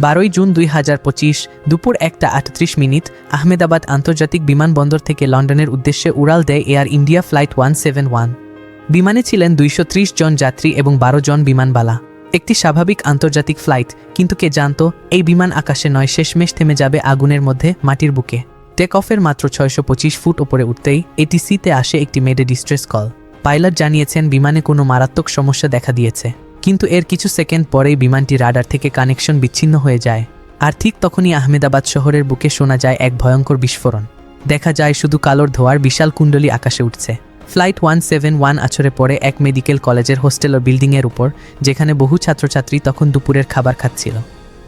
বারোই জুন দুই হাজার পঁচিশ দুপুর একটা আটত্রিশ মিনিট আহমেদাবাদ আন্তর্জাতিক বিমানবন্দর থেকে লন্ডনের উদ্দেশ্যে উড়াল দেয় Air India flight one seven one. বিমানে ছিলেন দুইশো ত্রিশ জন যাত্রী এবং বারো জন বিমানবালা। একটি স্বাভাবিক আন্তর্জাতিক ফ্লাইট, কিন্তু কে জানতো, এই বিমান আকাশে নয় শেষমেশ থেমে যাবে আগুনের মধ্যে, মাটির বুকে। টেক অফের মাত্র ছয়শো পঁচিশ ফুট ওপরে উঠতেই এটি সিতে আসে একটি মেডে ডিস্ট্রেস কল। পাইলট জানিয়েছেন, বিমানে কোনো মারাত্মক সমস্যা দেখা দিয়েছে। কিন্তু এর কিছু সেকেন্ড পরেই বিমানটি রাডার থেকে কানেকশন বিচ্ছিন্ন হয়ে যায়। আর ঠিক তখনই আহমেদাবাদ শহরের বুকে শোনা যায় এক ভয়ঙ্কর বিস্ফোরণ। দেখা যায় শুধু কালোর ধোয়ার বিশাল কুণ্ডলী আকাশে উঠছে। ফ্লাইট ওয়ান সেভেন ওয়ান আছরে পড়ে এক মেডিকেল কলেজের হোস্টেল ও বিল্ডিংয়ের উপর, যেখানে বহু ছাত্রছাত্রী তখন দুপুরের খাবার খাচ্ছিল।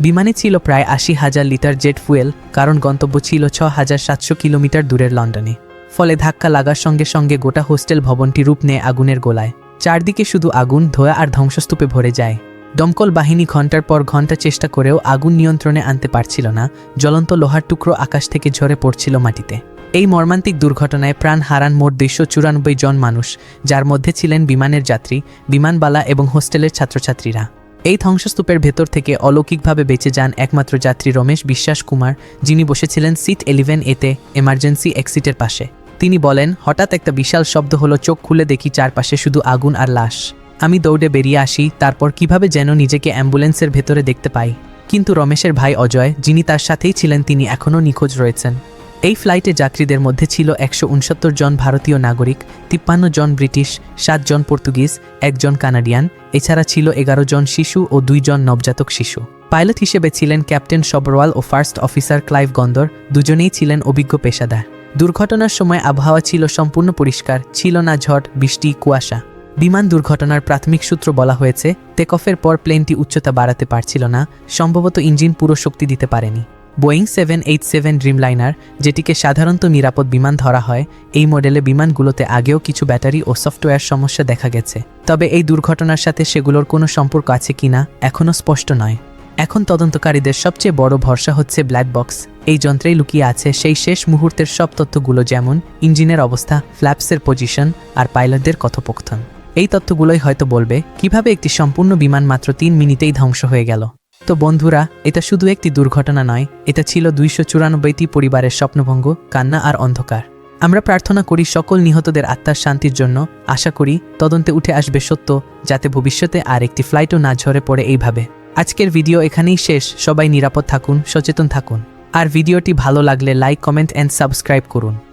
বিমানে ছিল প্রায় আশি হাজার লিটার জেট ফুয়েল, কারণ গন্তব্য ছিল ছ হাজার সাতশো কিলোমিটার দূরের লন্ডনে। ফলে ধাক্কা লাগার সঙ্গে সঙ্গে গোটা হোস্টেল ভবনটি রূপ নেয় আগুনের গোলায়। চারদিকে শুধু আগুন, ধোয়া আর ধ্বংসস্তূপে ভরে যায়। দমকল বাহিনী ঘণ্টার পর ঘণ্টা চেষ্টা করেও আগুন নিয়ন্ত্রণে আনতে পারছিল না। জ্বলন্ত লোহার টুকরো আকাশ থেকে ঝরে পড়ছিল মাটিতে। এই মর্মান্তিক দুর্ঘটনায় প্রাণ হারান মোট দুইশো চুরানব্বই জন মানুষ, যার মধ্যে ছিলেন বিমানের যাত্রী, বিমানবালা এবং হোস্টেলের ছাত্রছাত্রীরা। এই ধ্বংসস্তূপের ভেতর থেকে অলৌকিকভাবে বেঁচে যান একমাত্র যাত্রী রমেশ বিশ্বাস কুমার, যিনি বসেছিলেন সিট এলিভেন এতে, এমার্জেন্সি এক্সিটের পাশে। তিনি বলেন, হঠাৎ একটা বিশাল শব্দ হলো, চোখ খুলে দেখি চারপাশে শুধু আগুন আর লাশ। আমি দৌড়ে বেরিয়ে আসি, তারপর কীভাবে যেন নিজেকে অ্যাম্বুলেন্সের ভেতরে দেখতে পাই। কিন্তু রমেশের ভাই অজয়, যিনি তার সাথেই ছিলেন, তিনি এখনও নিখোঁজ রয়েছেন। এই ফ্লাইটে যাত্রীদের মধ্যে ছিল একশো উনসত্তর জন ভারতীয় নাগরিক, তিপ্পান্ন জন ব্রিটিশ, সাত জন পর্তুগিজ একজন কানাডিয়ান, এছাড়া ছিল এগারো জন শিশু ও দুইজন নবজাতক শিশু। পাইলট হিসেবে ছিলেন ক্যাপ্টেন সবরওয়াল ও ফার্স্ট অফিসার ক্লাইভ গন্দর, দুজনেই ছিলেন অভিজ্ঞ পেশাদার। দুর্ঘটনার সময় আবহাওয়া ছিল সম্পূর্ণ পরিষ্কার, ছিল না ঝড়, বৃষ্টি, কুয়াশা। বিমান দুর্ঘটনার প্রাথমিক সূত্র বলা হয়েছে, টেকঅফের পর প্লেনটি উচ্চতা বাড়াতে পারছিল না, সম্ভবত ইঞ্জিন পুরো শক্তি দিতে পারেনি। Boeing seven eight seven Dreamliner, যেটিকে সাধারণত নিরাপদ বিমান ধরা হয়, এই মডেলে বিমানগুলোতে আগেও কিছু ব্যাটারি ও সফটওয়্যার সমস্যা দেখা গেছে। তবে এই দুর্ঘটনার সাথে সেগুলোর কোনো সম্পর্ক আছে কিনা, এখনও স্পষ্ট নয়। এখন তদন্তকারীদের সবচেয়ে বড় ভরসা হচ্ছে ব্ল্যাক বক্স। এই যন্ত্রেই লুকিয়ে আছে সেই শেষ মুহূর্তের সব তথ্যগুলো যেমন ইঞ্জিনের অবস্থা, ফ্ল্যাপসের পজিশন আর পাইলটদের কথোপকথন। এই তথ্যগুলোই হয়তো বলবে, কীভাবে একটি সম্পূর্ণ বিমান মাত্র তিন মিনিটেই ধ্বংস হয়ে গেল। তো বন্ধুরা, এটা শুধু একটি দুর্ঘটনা নয়, এটা ছিল দুইশো চুরানব্বইটি পরিবারের স্বপ্নভঙ্গ, কান্না আর অন্ধকার। আমরা প্রার্থনা করি সকল নিহতদের আত্মার শান্তির জন্য, আশা করি তদন্তে উঠে আসবে সত্য, যাতে ভবিষ্যতে আর একটি ফ্লাইটও না ঝরে পড়ে এইভাবে। আজকের ভিডিও এখানেই শেষ, সবাই নিরাপদ থাকুন, সচেতন থাকুন। আর ভিডিওটি ভালো লাগলে লাইক কমেন্ট অ্যান্ড সাবস্ক্রাইব করুন।